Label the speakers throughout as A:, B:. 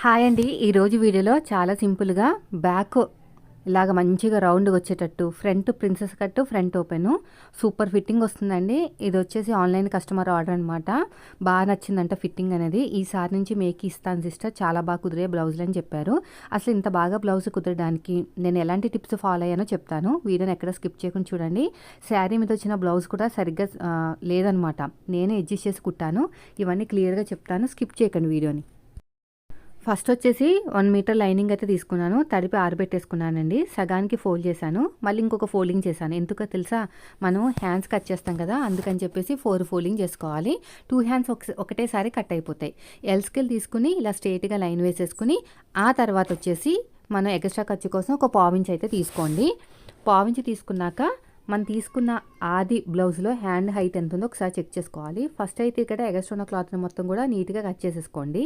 A: Hi అండి. ఈరోజు వీడియోలో చాలా సింపుల్గా బ్యాక్ ఇలాగ మంచిగా రౌండ్గా వచ్చేటట్టు front princess cut front open. Super fitting వస్తుందండి. ఇది వచ్చేసి ఆన్లైన్ కస్టమర్ ఆర్డర్ అనమాట బాగా నచ్చిందంట ఫిట్టింగ్ అనేది. ఈసారి నుంచి మేకి ఇస్తాను సిస్టర్. చాలా బాగా కుదిరే బ్లౌజులు అని చెప్పారు. అసలు ఇంత బాగా బ్లౌజ్ కుదరడానికి నేను ఎలాంటి టిప్స్ ఫాలో అయ్యానో చెప్తాను. వీడియోని ఎక్కడ స్కిప్ చేయకుండా చూడండి. శారీ మీద వచ్చిన బ్లౌజ్ కూడా సరిగ్గా లేదనమాట నేనే అడ్జస్ట్ చేసి కుట్టాను. ఇవన్నీ క్లియర్గా చెప్తాను. స్కిప్ చేయకండి వీడియోని. ఫస్ట్ వచ్చేసి వన్ మీటర్ లైనింగ్ అయితే తీసుకున్నాను. తడిపి ఆరబెట్టేసుకున్నానండి. సగానికి ఫోల్డ్ చేశాను. మళ్ళీ ఇంకొక ఫోల్డింగ్ చేశాను. ఎందుకో తెలుసా? మనం హ్యాండ్స్ కట్ చేస్తాం కదా అందుకని చెప్పేసి ఫోర్ ఫోల్డింగ్ చేసుకోవాలి. టూ హ్యాండ్స్ ఒకటేసారి కట్ అయిపోతాయి. ఎల్ స్కేల్ తీసుకుని ఇలా స్ట్రేట్గా లైన్ వేసేసుకుని ఆ తర్వాత వచ్చేసి మనం ఎక్స్ట్రా ఖర్చు కోసం ఒక పావించి అయితే తీసుకోండి. పావించి తీసుకున్నాక మనం తీసుకున్న ఆది బ్లౌజ్లో హ్యాండ్ హైట్ ఎంత ఉందో ఒకసారి చెక్ చేసుకోవాలి. ఫస్ట్ అయితే ఇక్కడ ఎగస్ట్రా ఉన్న క్లాత్ని మొత్తం కూడా నీట్గా కట్ చేసేసుకోండి.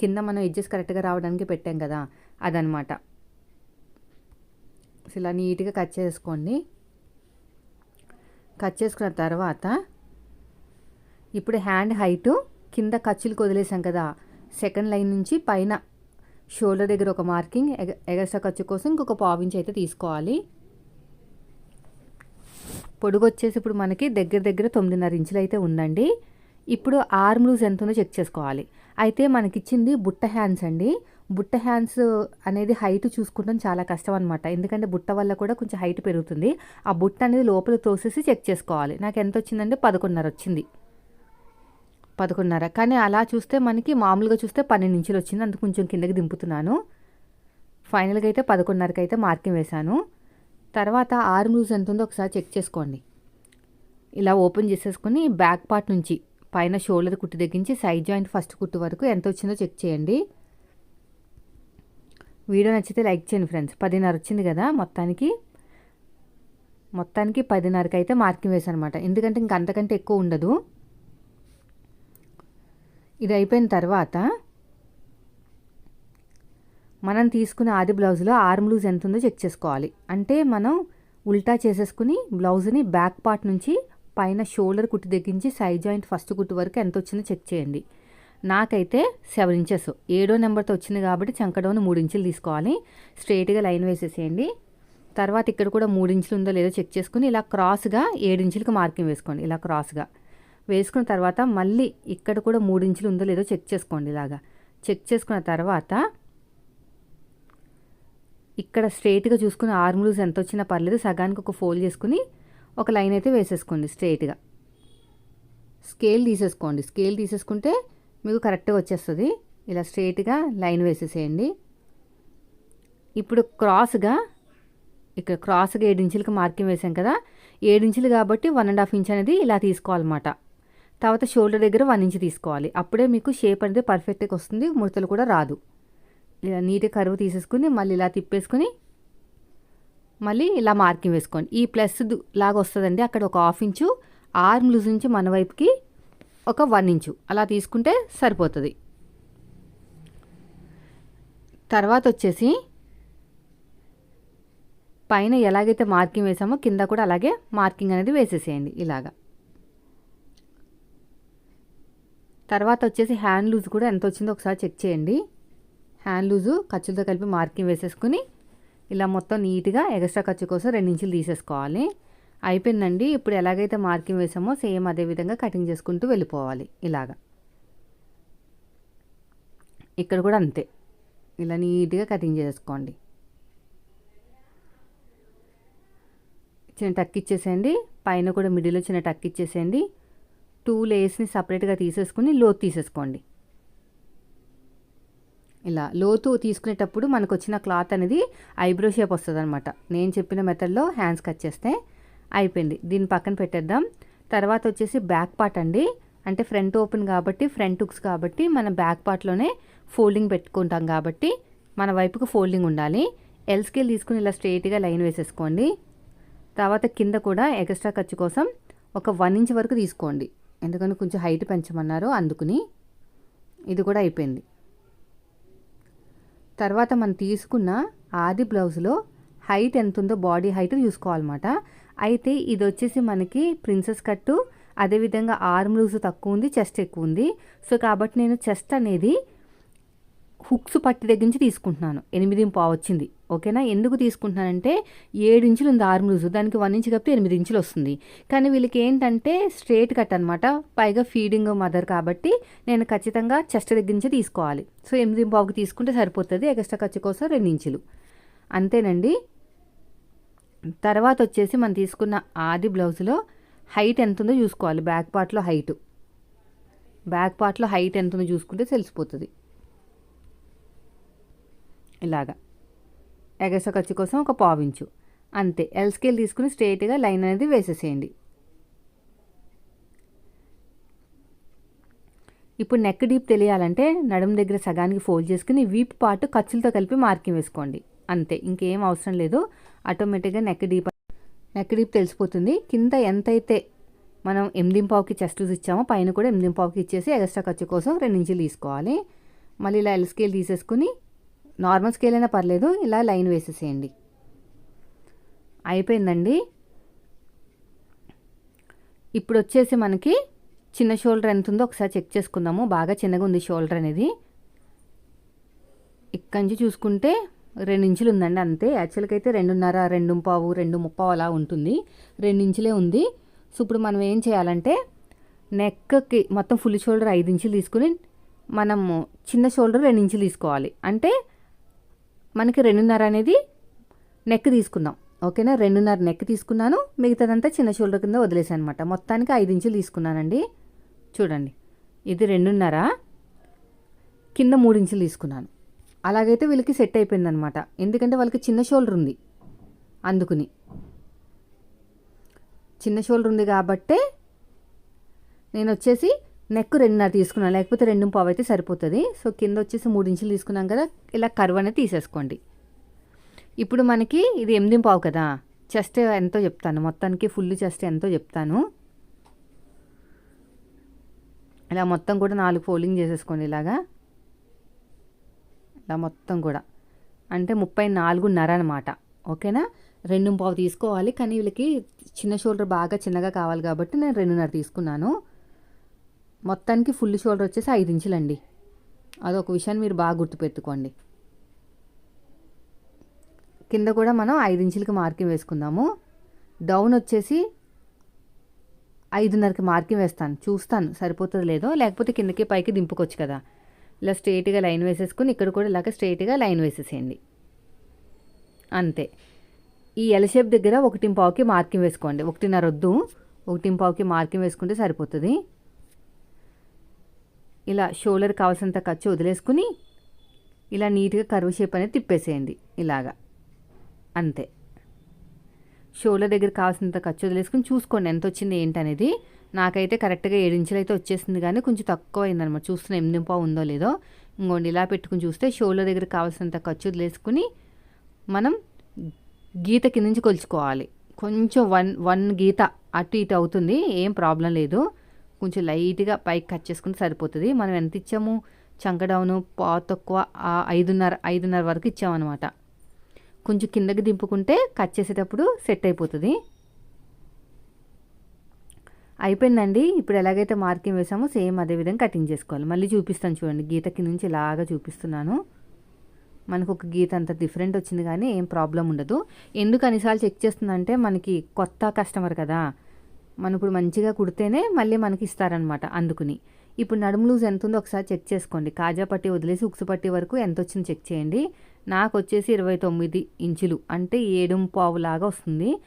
A: కింద మనం ఎడ్జెస్ కరెక్ట్గా రావడానికి పెట్టాం కదా అదనమాట ఇలా నీట్గా కట్ చేసుకోండి. కట్ చేసుకున్న తర్వాత ఇప్పుడు హ్యాండ్ హైటు కింద ఖర్చులకు వదిలేసాం కదా సెకండ్ లైన్ నుంచి పైన షోల్డర్ దగ్గర ఒక మార్కింగ్ ఎగ ఎగస్ట్రా ఖర్చు కోసం ఇంకొక పావించి అయితే తీసుకోవాలి. పొడుగు వచ్చేసి ఇప్పుడు మనకి దగ్గర దగ్గర తొమ్మిదిన్నర ఇంచులు అయితే ఉందండి. ఇప్పుడు ఆర్మ్ లూజ్ ఎంత ఉందో చెక్ చేసుకోవాలి. అయితే మనకిచ్చింది బుట్ట హ్యాండ్స్ అండి. బుట్ట హ్యాండ్స్ అనేది హైట్ చూసుకుంటాం చాలా కష్టం అనమాట ఎందుకంటే బుట్ట వల్ల కూడా కొంచెం హైట్ పెరుగుతుంది. ఆ బుట్ట అనేది లోపల తోసేసి చెక్ చేసుకోవాలి. నాకు ఎంత వచ్చిందంటే పదకొండున్నర వచ్చింది. పదకొండున్నర. కానీ అలా చూస్తే మనకి మామూలుగా చూస్తే పన్నెండు ఇంచులు వచ్చింది. అందుకు కొంచెం కిందకి దింపుతున్నాను. ఫైనల్గా అయితే పదకొండున్నరకి అయితే మార్కింగ్ వేశాను. తర్వాత ఆర్మ్ లూజ్ ఎంత ఉందో ఒకసారి చెక్ చేసుకోండి. ఇలా ఓపెన్ చేసేసుకుని బ్యాక్ పార్ట్ నుంచి పైన షోల్డర్ కుట్టు దగ్గరించి సైడ్ జాయింట్ ఫస్ట్ కుట్టు వరకు ఎంత వచ్చిందో చెక్ చేయండి. వీడియో నచ్చితే లైక్ చేయండి ఫ్రెండ్స్. పదిన్నర వచ్చింది కదా మొత్తానికి. మొత్తానికి పదిన్నరకి అయితే మార్కింగ్ వేసాను అనమాట ఎందుకంటే ఇంక అంతకంటే ఎక్కువ ఉండదు. ఇది అయిపోయిన తర్వాత మనం తీసుకున్న ఆది బ్లౌజ్లో ఆర్మ్ లూజ్ ఎంత ఉందో చెక్ చేసుకోవాలి. అంటే మనం ఉల్టా చేసేసుకుని బ్లౌజ్ని బ్యాక్ పార్ట్ నుంచి పైన షోల్డర్ కుట్టు దగ్గరించి సైడ్ జాయింట్ ఫస్ట్ కుట్టు వరకు ఎంత వచ్చిందో చెక్ చేయండి. నాకైతే సెవెన్ ఇంచెస్. ఏడో నెంబర్తో వచ్చింది కాబట్టి చంకడోని మూడు ఇంచులు తీసుకోవాలి. స్ట్రైట్గా లైన్ వేసేసేయండి. తర్వాత ఇక్కడ కూడా మూడు ఇంచులు ఉందో లేదో చెక్ చేసుకుని ఇలా క్రాస్గా ఏడు ఇంచులకి మార్కింగ్ వేసుకోండి. ఇలా క్రాస్గా. వేసుకున్న తర్వాత మళ్ళీ ఇక్కడ కూడా మూడు ఇంచులు ఉందో లేదో చెక్ చేసుకోండి ఇలాగా. చెక్ చేసుకున్న తర్వాత ఇక్కడ స్ట్రైట్గా చూసుకుని ఆర్మ్ లూజ్ ఎంత వచ్చినా పర్లేదు. సగానికి ఒక ఫోల్డ్ చేసుకుని ఒక లైన్ అయితే వేసేసుకోండి స్ట్రైట్గా. స్కేల్ తీసేసుకోండి. స్కేల్ తీసేసుకుంటే మీకు కరెక్ట్గా వచ్చేస్తుంది. ఇలా స్ట్రైట్గా లైన్ వేసేసేయండి. ఇప్పుడు క్రాస్గా ఇక్కడ క్రాస్గా ఏడు ఇంచులకి మార్కింగ్ వేసాం కదా ఏడు ఇంచులు కాబట్టి వన్ అండ్ హాఫ్ ఇంచ్ అనేది ఇలా తీసుకోవాలన్నమాట. తర్వాత షోల్డర్ దగ్గర వన్ ఇంచ్ తీసుకోవాలి. అప్పుడే మీకు షేప్ అనేది పర్ఫెక్ట్గా వస్తుంది ముడతలు కూడా రాదు. ఇలా నీట్గా కరువు తీసేసుకుని మళ్ళీ ఇలా తిప్పేసుకుని మళ్ళీ ఇలా మార్కింగ్ వేసుకోండి. ఈ ప్లస్ లాగా వస్తుందండి. అక్కడ ఒక హాఫ్ ఇంచు ఆర్మ్ లూజ్ నుంచి మన వైపుకి ఒక వన్ ఇంచు. అలా తీసుకుంటే సరిపోతుంది. తర్వాత వచ్చేసి పైన ఎలాగైతే మార్కింగ్ వేసామో కింద కూడా అలాగే మార్కింగ్ అనేది వేసేసేయండి ఇలాగా. తర్వాత వచ్చేసి హ్యాండ్ లూజ్ కూడా ఎంత వచ్చిందో ఒకసారి చెక్ చేయండి. హ్యాండ్ లూజు ఖర్చులతో కలిపి మార్కింగ్ వేసేసుకుని ఇలా మొత్తం నీట్గా ఎక్స్ట్రా ఖర్చు కోసం రెండించులు తీసేసుకోవాలి. అయిపోయిందండి. ఇప్పుడు ఎలాగైతే మార్కింగ్ వేసామో సేమ్ అదే విధంగా కటింగ్ చేసుకుంటూ వెళ్ళిపోవాలి. ఇలాగా. ఇక్కడ కూడా అంతే. ఇలా నీట్గా కటింగ్ చేసుకోండి. చిన్న టక్ ఇచ్చేసేయండి. పైన కూడా మిడిల్లో చిన్న టక్ ఇచ్చేసేయండి. టూ లేయర్స్ని సపరేట్గా తీసేసుకుని లోతు తీసేసుకోండి. ఇలా లోతు తీసుకునేటప్పుడు మనకు వచ్చిన క్లాత్ అనేది ఐబ్రో షేప్ వస్తుంది అనమాట నేను చెప్పిన మెథడ్లో హ్యాండ్స్ కట్ చేస్తే అయిపోయింది. దీన్ని పక్కన పెట్టేద్దాం. తర్వాత వచ్చేసి బ్యాక్ పార్ట్ అండి. అంటే ఫ్రంట్ ఓపెన్ కాబట్టి ఫ్రంట్ హుక్స్ కాబట్టి మన బ్యాక్ పార్ట్లోనే ఫోల్డింగ్ పెట్టుకుంటాం కాబట్టి మన వైపుకు ఫోల్డింగ్ ఉండాలి. ఎల్ స్కేల్ తీసుకుని ఇలా స్ట్రైట్గా లైన్ వేసేసుకోండి. తర్వాత కింద కూడా ఎక్స్ట్రా ఖర్చు కోసం ఒక వన్ ఇంచ్ వరకు తీసుకోండి. ఎందుకంటే కొంచెం హైట్ పెంచమన్నారు అందుకుని. ఇది కూడా అయిపోయింది. తర్వాత మనం తీసుకున్న ఆది బ్లౌజ్లో హైట్ ఎంత ఉందో బాడీ హైట్ చూసుకోవాలన్నమాట. అయితే ఇది వచ్చేసి మనకి ప్రిన్సెస్ కట్టు అదేవిధంగా ఆర్మ్ లూజ్ తక్కువ ఉంది చెస్ట్ ఎక్కువ ఉంది. సో కాబట్టి నేను చెస్ట్ అనేది హుక్స్ పట్టి దగ్గర నుంచి తీసుకుంటున్నాను. ఎనిమిది పావు వచ్చింది. ఓకేనా? ఎందుకు తీసుకుంటున్నానంటే ఏడు ఇంచులు ఉంది ఆర్మ్ లూజు. దానికి వన్ ఇంచ్ కప్పితే ఎనిమిది ఇంచులు వస్తుంది. కానీ వీళ్ళకి ఏంటంటే స్ట్రేట్ కట్ అనమాట పైగా ఫీడింగ్ మదర్ కాబట్టి నేను ఖచ్చితంగా చెస్ట్ దగ్గర నుంచి తీసుకోవాలి. సో ఎనిమిది పావుకి తీసుకుంటే సరిపోతుంది. ఎక్స్ట్రా ఖర్చు కోసం రెండు ఇంచులు. అంతేనండి. తర్వాత వచ్చేసి మనం తీసుకున్న ఆది బ్లౌజ్లో హైట్ ఎంత ఉందో చూసుకోవాలి. బ్యాక్ పార్ట్లో హైట్. బ్యాక్ పార్ట్లో హైట్ ఎంత ఉందో చూసుకుంటే తెలిసిపోతుంది. ఇలాగా. ఎగస ఖర్చు కోసం ఒక పావించు. అంతే ఎల్ స్కేల్ తీసుకుని స్ట్రైట్గా లైన్ అనేది వేసేసేయండి. ఇప్పుడు నెక్ డీప్ తెలియాలంటే నడుము దగ్గర సగానికి ఫోల్డ్ చేసుకుని వీప్ పార్ట్ ఖర్చులతో కలిపి మార్కింగ్ వేసుకోండి. అంతే ఇంకేం అవసరం లేదు. ఆటోమేటిక్గా నెక్ డీప్ నెక్ డీప్ తెలిసిపోతుంది. కింద ఎంతైతే మనం ఎనిమిదింపావుకి చెస్ట్ ఇచ్చామో పైన కూడా ఎనిమిదింపావుకి ఇచ్చేసి ఎక్స్ట్రా ఖర్చు కోసం రెండు ఇంచులు తీసుకోవాలి. మళ్ళీ ఇలా ఎల్ స్కేల్ తీసేసుకుని నార్మల్ స్కేల్ అయినా పర్లేదు ఇలా లైన్ వేసేసేయండి. అయిపోయిందండి. ఇప్పుడు వచ్చేసి మనకి చిన్న షోల్డర్ ఎంత ఉందో ఒకసారి చెక్ చేసుకుందాము. బాగా చిన్నగా ఉంది షోల్డర్ అనేది. ఇక్కడి నుంచి చూసుకుంటే రెండు ఇంచులు ఉందండి అంతే. యాక్చువల్గా అయితే రెండున్నర రెండు పావు రెండు ముప్పావు అలా ఉంటుంది. రెండు ఇంచులే ఉంది. సో ఇప్పుడు మనం ఏం చేయాలంటే నెక్కి మొత్తం ఫుల్ షోల్డర్ ఐదు ఇంచులు తీసుకుని మనము చిన్న షోల్డర్ రెండు ఇంచులు తీసుకోవాలి. అంటే మనకి రెండున్నర అనేది నెక్ తీసుకుందాం. ఓకేనా? రెండున్నర నెక్ తీసుకున్నాను. మిగతాదంతా చిన్న షోల్డర్ కింద వదిలేసాను అనమాట మొత్తానికి ఐదు ఇంచులు తీసుకున్నానండి. చూడండి. ఇది రెండున్నర. కింద మూడు ఇంచులు తీసుకున్నాను. అలాగైతే వీళ్ళకి సెట్ అయిపోయిందనమాట. ఎందుకంటే వాళ్ళకి చిన్న షోల్డర్ ఉంది. అందుకుని. చిన్న షోల్డర్ ఉంది కాబట్టే నేను వచ్చేసి నెక్ రెండున్నర తీసుకున్నాను లేకపోతే రెండు పావు అయితే సరిపోతుంది. సో కింద వచ్చేసి మూడు ఇంచులు తీసుకున్నాం కదా ఇలా కర్వ్ అనేది తీసేసుకోండి. ఇప్పుడు మనకి ఇది ఎనిమిది పావు కదా చెస్ట్ ఎంతో చెప్తాను మొత్తానికి ఫుల్ చెస్ట్ ఎంతో చెప్తాను. ఇలా మొత్తం కూడా నాలుగు ఫోల్డింగ్ చేసేసుకోండి ఇలాగా. ఇలా మొత్తం కూడా అంటే ముప్పై నాలుగున్నర అనమాట ఓకేనా? రెండు పావు తీసుకోవాలి కానీ వీళ్ళకి చిన్న షోల్డర్ బాగా చిన్నగా కావాలి కాబట్టి నేను రెండున్నర తీసుకున్నాను. మొత్తానికి ఫుల్ షోల్డర్ వచ్చేసి ఐదు ఇంచులండి. అదొక విషయాన్ని మీరు బాగా గుర్తుపెట్టుకోండి. కింద కూడా మనం ఐదు ఇంచులకి మార్కింగ్ వేసుకుందాము. డౌన్ వచ్చేసి ఐదున్నరకి మార్కింగ్ వేస్తాను. చూస్తాను సరిపోతుంది లేదో. లేకపోతే కిందకి పైకి దింపుకోవచ్చు కదా. ఇలా స్ట్రైట్గా లైన్ వేసేసుకుని ఇక్కడ కూడా ఇలాగ స్ట్రైట్గా లైన్ వేసేసేయండి. అంతే. ఈ ఎల్ షేప్ దగ్గర ఒకటి పావుకి మార్కింగ్ వేసుకోండి. ఒకటిన్నర వద్దు. ఒకటి పావుకి మార్కింగ్ వేసుకుంటే సరిపోతుంది. ఇలా షోల్డర్ కావాల్సినంత ఖర్చు వదిలేసుకుని ఇలా నీట్గా కర్వ్ షేప్ అనేది తిప్పేసేయండి ఇలాగా. అంతే. షోల్డర్ దగ్గర కావాల్సినంత ఖర్చు వదిలేసుకుని చూసుకోండి ఎంత వచ్చింది ఏంటనేది. నాకైతే కరెక్ట్గా ఏడు ఇంచులు అయితే వచ్చేసింది కానీ కొంచెం తక్కువ అయిందనమాట చూస్తున్న ఎనిమిది పావు ఉందో లేదో. ఇంకోండి ఇలా పెట్టుకుని చూస్తే షోల్డర్ దగ్గర కావాల్సినంత ఖర్చు వదిలేసుకుని మనం గీత కింద నుంచి కొలుచుకోవాలి. కొంచెం వన్ వన్ గీత అటు ఇటు అవుతుంది ఏం ప్రాబ్లం లేదు. కొంచెం లైట్గా పైకి కట్ చేసుకుంటే సరిపోతుంది. మనం ఎంత ఇచ్చాము? చంకడౌను పా తక్కువ ఐదున్నర ఐదున్నర వరకు ఇచ్చామన్నమాట. కొంచెం కిందకి దింపుకుంటే కట్ చేసేటప్పుడు సెట్ అయిపోతుంది. అయిపోయిందండి. ఇప్పుడు ఎలాగైతే మార్కింగ్ వేసామో సేమ్ అదే విధంగా కటింగ్ చేసుకోవాలి. మళ్ళీ చూపిస్తాను చూడండి. గీత కింద నుంచి ఇలాగా చూపిస్తున్నాను. మనకు ఒక గీత అంత డిఫరెంట్ వచ్చింది కానీ ఏం ప్రాబ్లం ఉండదు. ఎందుకు అన్నిసార్లు చెక్ చేస్తుందంటే మనకి కొత్త కస్టమర్ కదా. మనం ఇప్పుడు మంచిగా కుడితేనే మళ్ళీ మనకి ఇస్తారనమాట అందుకుని. ఇప్పుడు నడుము లూజ్ ఎంత ఉందో ఒకసారి చెక్ చేసుకోండి. కాజా పట్టి వదిలేసి ఉక్సు పట్టి వరకు ఎంత వచ్చిందో చెక్ చేయండి. నాకు వచ్చేసి ఇరవై తొమ్మిది ఇంచులు అంటే ఏడు పావు లాగా వస్తుంది.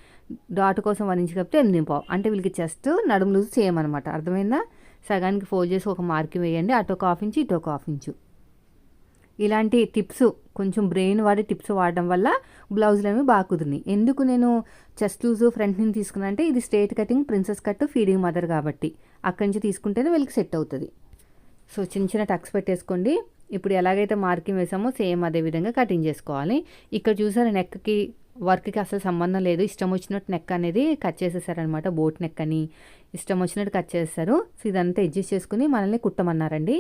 A: డాట్ కోసం వన్ ఇంచు కాబట్టి ఎనిమిది పావు అంటే వీళ్ళకి చెస్ట్ నడుము లూజ్ చేయమన్నమాట అర్థమైందా? సగానికి ఫోల్డ్ చేసి ఒక మార్కింగ్ వేయండి. అటు ఒక హాఫ్ ఇంచు ఇటు ఒక హాఫ్ ఇంచు. ఇలాంటి టిప్స్ కొంచెం బ్రెయిన్ వాడి టిప్స్ వాడడం వల్ల బ్లౌజులు అనేవి బాగా కుదిరినాయి. ఎందుకు నేను చెస్ట్ లూజ్ ఫ్రంట్ నుంచి తీసుకున్నా అంటే ఇది straight cutting princess cut feeding mother కాబట్టి. అక్కడి నుంచి తీసుకుంటేనే వీళ్ళకి సెట్ అవుతుంది. సో చిన్న చిన్న టక్స్ పెట్టేసుకోండి. ఇప్పుడు ఎలాగైతే మార్కింగ్ వేసామో సేమ్ అదే విధంగా కటింగ్ చేసుకోవాలి. ఇక్కడ చూసారా నెక్కి వర్క్కి అసలు సంబంధం లేదు. ఇష్టం వచ్చినట్టు నెక్ అనేది కట్ చేసేసారనమాట. బోట్ నెక్ అని ఇష్టం వచ్చినట్టు కట్ చేస్తారు. సో ఇదంతా అడ్జస్ట్ చేసుకుని మనల్ని కుట్టమన్నారండి.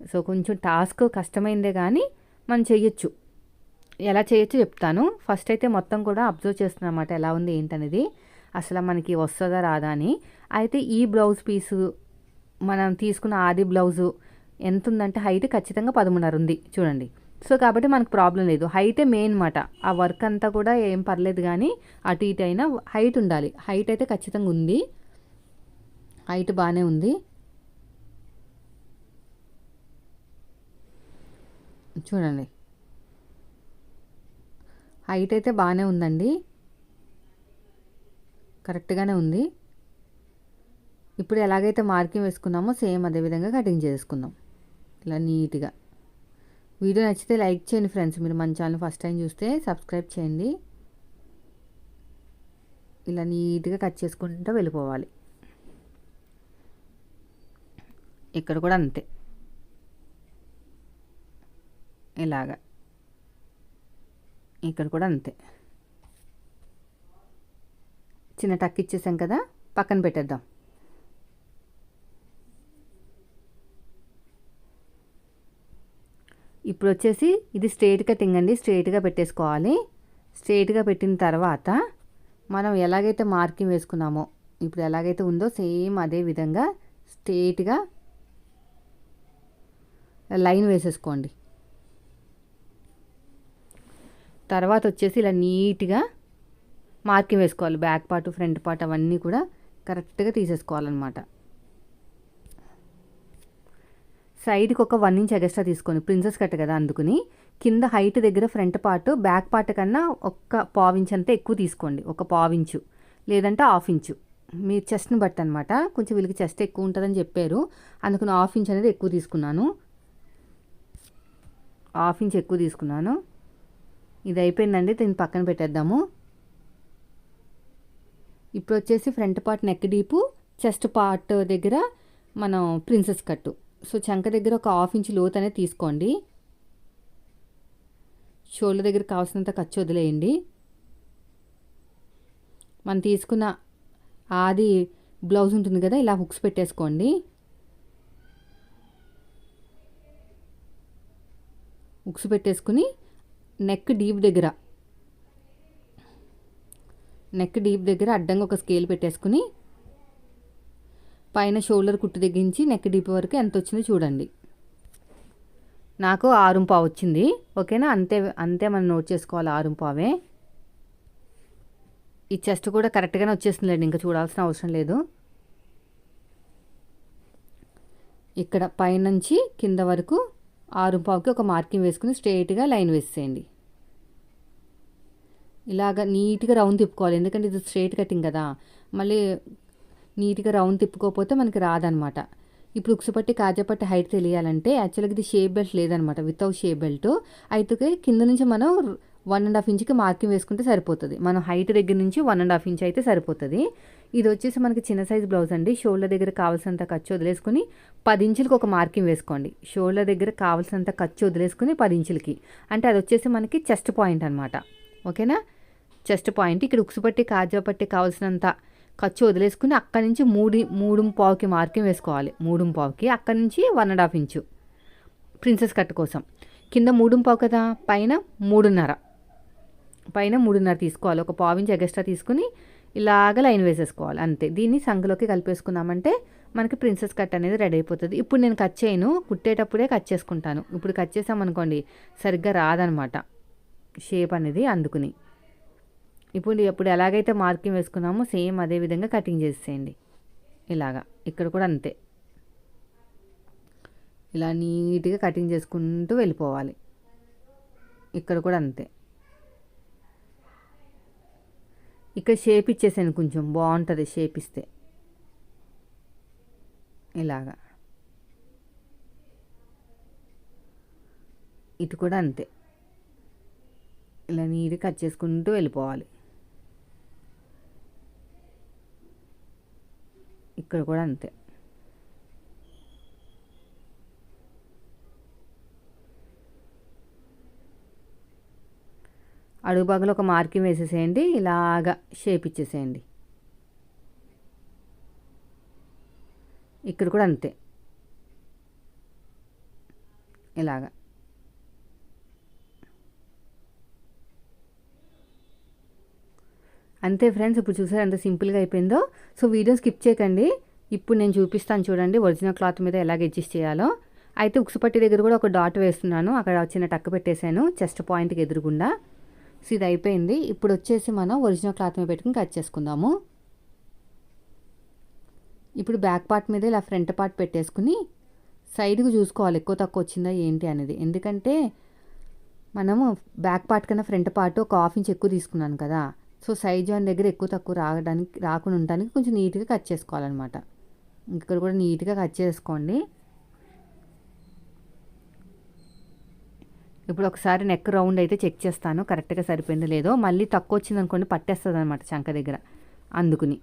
A: సో కొంచెం టాస్క్ కష్టమైందే కానీ మనం చేయొచ్చు ఎలా చేయొచ్చు చెప్తాను. ఫస్ట్ అయితే మొత్తం కూడా అబ్జర్వ్ చేస్తున్నాను అనమాట ఎలా ఉంది ఏంటనేది. అసలు మనకి వస్తుందా రాదా అని. అయితే ఈ బ్లౌజ్ పీసు మనం తీసుకున్న ఆది బ్లౌజు ఎంత ఉందంటే హైట్ ఖచ్చితంగా పదమూడున్నర ఉంది చూడండి. సో కాబట్టి మనకు ప్రాబ్లం లేదు. హైటే మెయిన్ మాట ఆ వర్క్ అంతా కూడా ఏం పర్లేదు కానీ అటు ఇటు అయినా హైట్ ఉండాలి. హైట్ అయితే ఖచ్చితంగా ఉంది. హైట్ బాగానే ఉంది. చూడండి. హైట్ అయితే బాగానే ఉందండి. కరెక్ట్గానే ఉంది. ఇప్పుడు ఎలాగైతే మార్కింగ్ వేసుకున్నామో సేమ్ అదే విధంగా కటింగ్ చేసుకుందాం ఇలా నీట్గా వీడియో నచ్చితే లైక్ చేయండి ఫ్రెండ్స్ మీరు మన ఛానల్ ఫస్ట్ టైం చూస్తే సబ్స్క్రైబ్ చేయండి. ఇలా నీట్గా కట్ చేసుకుంటూ వెళ్ళిపోవాలి. ఇక్కడ కూడా అంతే. ఇలాగా. ఇక్కడ కూడా అంతే. చిన్న టక్ ఇచ్చేసాం కదా పక్కన పెట్టేద్దాం. ఇప్పుడు వచ్చేసి ఇది స్ట్రైట్ కటింగ్ అండి స్ట్రైట్గా పెట్టేసుకోవాలి. స్ట్రైట్గా పెట్టిన తర్వాత మనం ఎలాగైతే మార్కింగ్ వేసుకున్నామో ఇప్పుడు ఎలాగైతే ఉందో సేమ్ అదే విధంగా స్ట్రైట్గా లైన్ వేసేసుకోండి. తర్వాత వచ్చేసి ఇలా నీట్గా మార్కింగ్ వేసుకోవాలి. బ్యాక్ పార్ట్ ఫ్రంట్ పార్ట్ అవన్నీ కూడా కరెక్ట్గా తీసేసుకోవాలన్నమాట. సైడ్కి ఒక వన్ ఇంచ్ ఎగస్ట్రా తీసుకొని ప్రిన్సెస్ కట్ కదా అందుకుని. కింద హైట్ దగ్గర ఫ్రంట్ పార్ట్ బ్యాక్ పార్ట్ కన్నా ఒక్క పావించ్ అంతా ఎక్కువ తీసుకోండి. ఒక పావించు. లేదంటే హాఫ్ ఇంచు. మీ చెస్ట్ని బట్టి అనమాట కొంచెం వీళ్ళకి చెస్ట్ ఎక్కువ ఉంటుందని చెప్పారు. అందుకని హాఫ్ ఇంచ్ అనేది ఎక్కువ తీసుకున్నాను. హాఫ్ ఇంచ్ ఎక్కువ తీసుకున్నాను. ఇది అయిపోయిందండి దీన్ని పక్కన పెట్టేద్దాము. ఇప్పుడు వచ్చేసి front part neck deep chest part దగ్గర మనం ప్రిన్సెస్ కట్టు. సో చంక దగ్గర ఒక హాఫ్ ఇంచ్ లోత్ అనేది తీసుకోండి. షోల్డర్ దగ్గర కావాల్సినంత ఖర్చు వదిలేయండి. మనం తీసుకున్న ఆది బ్లౌజ్ ఉంటుంది కదా ఇలా హుక్స్ పెట్టేసుకోండి. హుక్స్ పెట్టేసుకుని నెక్ డీప్ దగ్గర. నెక్ డీప్ దగ్గర అడ్డంగా ఒక స్కేల్ పెట్టేసుకుని పైన షోల్డర్ కుట్టు తెగించి నెక్ డీప్ వరకు ఎంత వచ్చిందో చూడండి. నాకు ఆరుంపావు వచ్చింది. ఓకేనా? అంతే అంతే మనం నోట్ చేసుకోవాలి ఆరుంపావే ఈ చెస్ట్ కూడా కరెక్ట్గానే వచ్చేస్తుందండి ఇంకా చూడాల్సిన అవసరం లేదు. ఇక్కడ పైనుంచి కింద వరకు ఆరు పావుకి ఒక మార్కింగ్ వేసుకుని స్ట్రైట్గా లైన్ వేసేయండి. ఇలాగ నీట్గా రౌండ్ తిప్పుకోవాలి. ఎందుకంటే ఇది స్ట్రైట్ కటింగ్ కదా. మళ్ళీ నీట్గా రౌండ్ తిప్పుకోకపోతే మనకి రాదనమాట. ఇప్పుడు ఉక్సుపట్టి కాజపట్టి హైట్ తెలియాలంటే యాక్చువల్గా ఇది షేప్ బెల్ట్ లేదనమాట. వితౌట్ షేప్ బెల్ట్ అయితే కింద నుంచి మనం వన్ అండ్ హాఫ్ ఇంచ్కి మార్కింగ్ వేసుకుంటే సరిపోతుంది. మనం హైట్ దగ్గర నుంచి వన్ అండ్ హాఫ్ ఇంచ్ అయితే సరిపోతుంది. ఇది వచ్చేసి మనకి చిన్న సైజ్ బ్లౌజ్ అండి. షోల్డర్ దగ్గర కావాల్సినంత ఖర్చు వదిలేసుకుని పది ఇంచులకి ఒక మార్కింగ్ వేసుకోండి. షోల్డర్ దగ్గర కావాల్సినంత ఖర్చు వదిలేసుకుని పది ఇంచులకి. అంటే అది వచ్చేసి మనకి చెస్ట్ పాయింట్ అనమాట ఓకేనా? Chest point. ఇక్కడ ఉక్సుపట్టి కాజాపట్టి కావాల్సినంత ఖర్చు వదిలేసుకుని అక్కడి నుంచి మూడు మూడు పావుకి మార్కింగ్ వేసుకోవాలి. మూడు పావుకి. అక్కడి నుంచి one and half inch. Princess cut కోసం. కింద మూడు పావు కదా? పైన మూడున్నర. పైన మూడున్నర తీసుకోవాలి. ఒక పావు ఇంచు ఎగస్ట్రా తీసుకుని ఇలాగ లైన్ వేసేసుకోవాలి. అంతే. దీన్ని సంగులోకి కలిపేసుకున్నామంటే మనకి ప్రిన్సెస్ కట్ అనేది రెడీ అయిపోతుంది. ఇప్పుడు నేను కట్ చేయను. కుట్టేటప్పుడే కట్ చేసుకుంటాను. ఇప్పుడు కట్ చేసామనుకోండి సరిగ్గా రాదనమాట. షేప్ అనేది అందుకుని. ఇప్పుడు ఇప్పుడు ఎలాగైతే మార్కింగ్ వేసుకున్నామో సేమ్ అదే విధంగా కటింగ్ చేసేయండి. ఇలాగా. ఇక్కడ కూడా అంతే. ఇలా నీట్గా కటింగ్ చేసుకుంటూ వెళ్ళిపోవాలి. ఇక్కడ కూడా అంతే. ఇక్కడ షేప్ ఇచ్చేసాను కొంచెం. బాగుంటుంది షేప్ ఇస్తే. ఇలాగా. ఇటు కూడా అంతే. ఇలా నీరు కట్ చేసుకుంటూ వెళ్ళిపోవాలి. ఇక్కడ కూడా అంతే. అడుగు భాగంలో ఒక మార్కింగ్ వేసేసేయండి ఇలాగా షేప్ ఇచ్చేసేయండి. ఇక్కడ కూడా అంతే. ఇలాగా. అంతే ఫ్రెండ్స్ ఇప్పుడు చూసారు ఎంత సింపుల్గా అయిపోయిందో. సో వీడియో స్కిప్ చేయకండి. ఇప్పుడు నేను చూపిస్తాను చూడండి ఒరిజినల్ క్లాత్ మీద ఎలాగ అడ్జస్ట్ చేయాలో. అయితే ఉక్సుపట్టి దగ్గర కూడా ఒక డాట్ వేస్తున్నాను అక్కడ చిన్న టక్ పెట్టేశాను చెస్ట్ పాయింట్కి ఎదురుగుండా. సో ఇది అయిపోయింది. ఇప్పుడు వచ్చేసి మనం ఒరిజినల్ క్లాత్ మీద పెట్టుకుని కట్ చేసుకుందాము. ఇప్పుడు బ్యాక్ పార్ట్ మీద ఇలా ఫ్రంట్ పార్ట్ పెట్టేసుకుని సైడ్కి చూసుకోవాలి ఎక్కువ తక్కువ వచ్చిందా ఏంటి అనేది. ఎందుకంటే మనము బ్యాక్ పార్ట్ కన్నా ఫ్రంట్ పార్ట్ ఒక హాఫ్ ఇంచ్ ఎక్కువ తీసుకున్నాను కదా. సో సైడ్ జాయిన్ దగ్గర ఎక్కువ తక్కువ రావడానికి రాకుండా ఉండడానికి కొంచెం నీట్గా కట్ చేసుకోవాలన్నమాట. ఇక్కడ కూడా నీట్గా కట్ చేసుకోండి. ఇప్పుడు ఒకసారి నెక్ రౌండ్ అయితే చెక్ చేస్తాను. కరెక్ట్గా సరిపోయిందో లేదో. మళ్ళీ తక్కువ వచ్చింది అనుకోండి పట్టేస్తుంది అనమాట చంక దగ్గర. అందుకుని.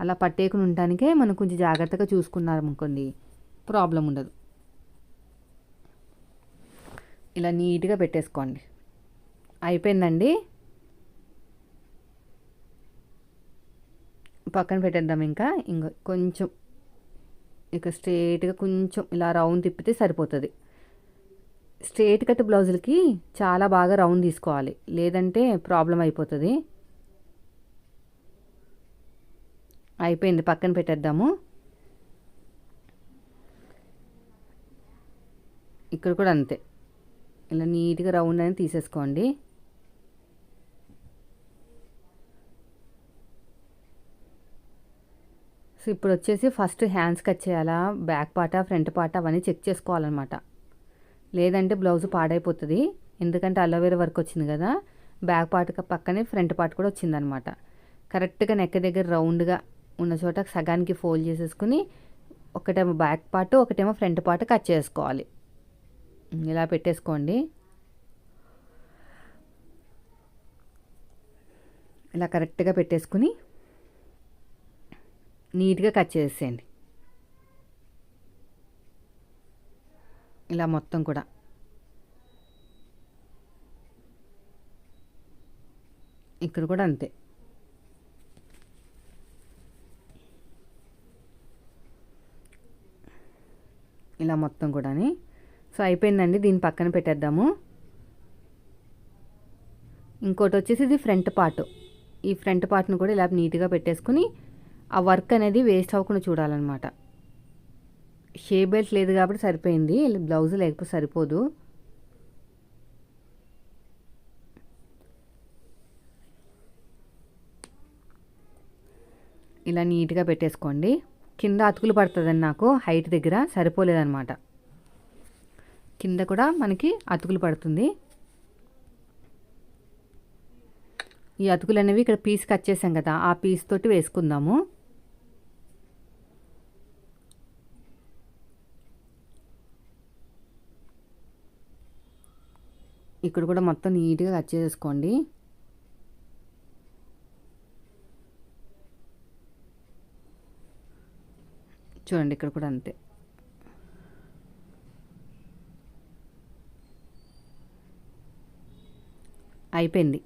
A: అలా పట్టేయకుండా ఉండటానికే మనం కొంచెం జాగ్రత్తగా చూసుకున్నాం అనుకోండి ప్రాబ్లం ఉండదు. ఇలా నీట్గా పెట్టేసుకోండి. అయిపోయిందండి? పక్కన పెట్టేద్దాం ఇంకా. ఇంకా కొంచెం. ఇక స్ట్రేట్గా కొంచెం ఇలా రౌండ్ తిప్పితే సరిపోతుంది. స్ట్రేట్ కట్ బ్లౌజులకి చాలా బాగా రౌండ్ తీసుకోవాలి. లేదంటే ప్రాబ్లం అయిపోతుంది. అయిపోయింది పక్కన పెట్టేద్దాము. ఇక్కడ కూడా అంతే. ఇలా నీట్గా రౌండ్ అనేది తీసేసుకోండి. సో ఇప్పుడు వచ్చేసి ఫస్ట్ హ్యాండ్స్ కట్ చేయాలా? బ్యాక్ పాట ఫ్రంట్ పాట అవన్నీ చెక్ చేసుకోవాలన్నమాట. లేదంటే బ్లౌజ్ పాడైపోతుంది. ఎందుకంటే అల్లవేర వర్క్ వచ్చింది కదా. బ్యాక్ పార్ట్ పక్కనే ఫ్రంట్ పార్ట్ కూడా వచ్చిందనమాట. కరెక్ట్గా నెక్ దగ్గర రౌండ్గా ఉన్న చోట సగానికి ఫోల్డ్ చేసేసుకుని ఒకటేమో బ్యాక్ పార్ట్ ఒకటేమో ఫ్రంట్ పార్ట్ కట్ చేసుకోవాలి. ఇలా పెట్టేసుకోండి. ఇలా కరెక్ట్గా పెట్టేసుకుని నీట్గా కట్ చేసేయండి. ఇలా మొత్తం కూడా. ఇక్కడ కూడా అంతే. ఇలా మొత్తం కూడాని. సో అయిపోయిందండి. దీన్ని పక్కన పెట్టేద్దాము. ఇంకోటి వచ్చేసి ఇది ఫ్రంట్ పార్ట్. ఈ ఫ్రంట్ పార్ట్ను కూడా ఇలా నీట్గా పెట్టేసుకుని ఆ వర్క్ అనేది వేస్ట్ అవ్వకుండా చూడాలన్నమాట. షే బెల్ట్ లేదు కాబట్టి సరిపోయింది. బ్లౌజ్ లేకపోతే సరిపోదు. ఇలా నీట్గా పెట్టేసుకోండి. కింద అతుకులు పడుతుందండి నాకు. హైట్ దగ్గర సరిపోలేదన్నమాట. కింద కూడా మనకి అతుకులు పడుతుంది. ఈ అతుకులు అనేవి ఇక్కడ పీస్ కట్ చేసాం కదా ఆ పీస్ తోటి వేసుకుందాము. ఇక్కడ కూడా మొత్తం నీట్గా కట్ చేసుకోండి. చూడండి ఇక్కడ కూడా అంతే. అయిపోయింది.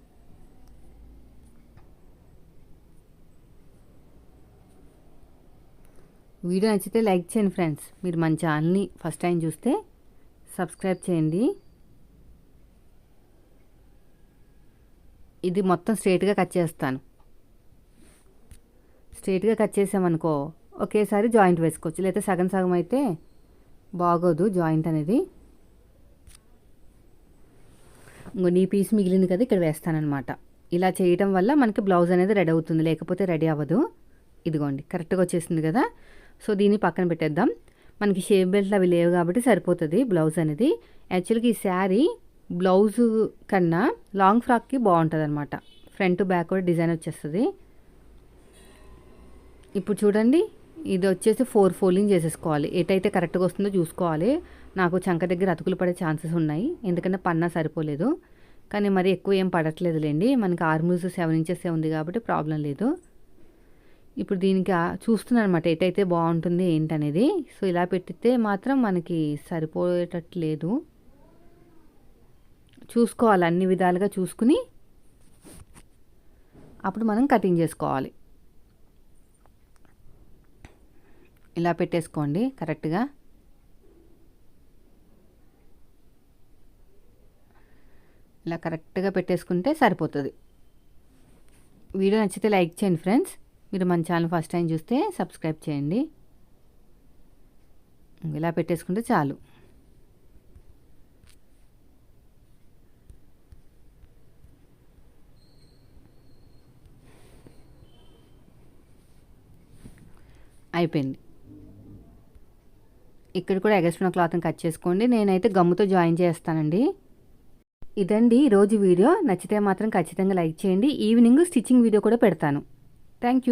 A: వీడియో నచ్చితే లైక్ చేయండి ఫ్రెండ్స్. మీరు మన ఛానల్ని ఫస్ట్ టైం చూస్తే సబ్స్క్రైబ్ చేయండి. ఇది మొత్తం స్ట్రైట్గా కట్ చేస్తాను. స్ట్రైట్గా కట్ చేసామనుకో ఒకేసారి జాయింట్ వేసుకోవచ్చు. లేకపోతే సగం సగం అయితే బాగోదు జాయింట్ అనేది. ఇంకో నీ పీస్ మిగిలింది కదా ఇక్కడ వేస్తానమాట ఇలా చేయటం వల్ల మనకి బ్లౌజ్ అనేది రెడీ అవుతుంది. లేకపోతే రెడీ అవ్వదు. ఇదిగోండి కరెక్ట్గా వచ్చేసింది కదా. సో దీన్ని పక్కన పెట్టేద్దాం. మనకి షేప్ బెల్ట్లు అవి లేవు కాబట్టి సరిపోతుంది బ్లౌజ్ అనేది. యాక్చువల్గా ఈ శారీ బ్లౌజు కన్నా లాంగ్ ఫ్రాక్కి బాగుంటుంది అనమాట ఫ్రంట్ బ్యాక్ కూడా డిజైన్ వచ్చేస్తుంది. ఇప్పుడు చూడండి ఇది వచ్చేసి ఫోర్ ఫోల్డింగ్ చేసేసుకోవాలి. ఎటైతే కరెక్ట్గా వస్తుందో చూసుకోవాలి. నాకు చంక దగ్గర అతుకులు పడే ఛాన్సెస్ ఉన్నాయి. ఎందుకంటే పన్నా సరిపోలేదు. కానీ మరి ఎక్కువ ఏం పడట్లేదులేండి. మనకి ఆర్మూస్ సెవెన్ ఇంచెస్ ఉంది కాబట్టి ప్రాబ్లం లేదు. ఇప్పుడు దీనికి చూస్తున్నాను అనమాట ఎటైతే బాగుంటుంది ఏంటనేది. సో ఇలా పెట్టితే మాత్రం మనకి సరిపోయేటట్లేదు చూసుకోవాలి అన్ని విధాలుగా చూసుకుని అప్పుడు మనం కటింగ్ చేసుకోవాలి. ఇలా పెట్టేసుకోండి కరెక్ట్గా. ఇలా కరెక్ట్గా పెట్టేసుకుంటే సరిపోతుంది. వీడియో నచ్చితే లైక్ చేయండి ఫ్రెండ్స్. మీరు మన ఛానల్ ఫస్ట్ టైం చూస్తే సబ్స్క్రైబ్ చేయండి. ఇలా పెట్టేసుకుంటే చాలు. అయిపోయింది. ఇక్కడ కూడా ఎగస్ట్రా క్లాత్ని కట్ చేసుకోండి. నేనైతే గమ్ముతో జాయిన్ చేస్తానండి. ఇదండి ఈరోజు వీడియో. నచ్చితే మాత్రం ఖచ్చితంగా లైక్ చేయండి. ఈవినింగ్ స్టిచ్చింగ్ వీడియో కూడా పెడతాను. Thank you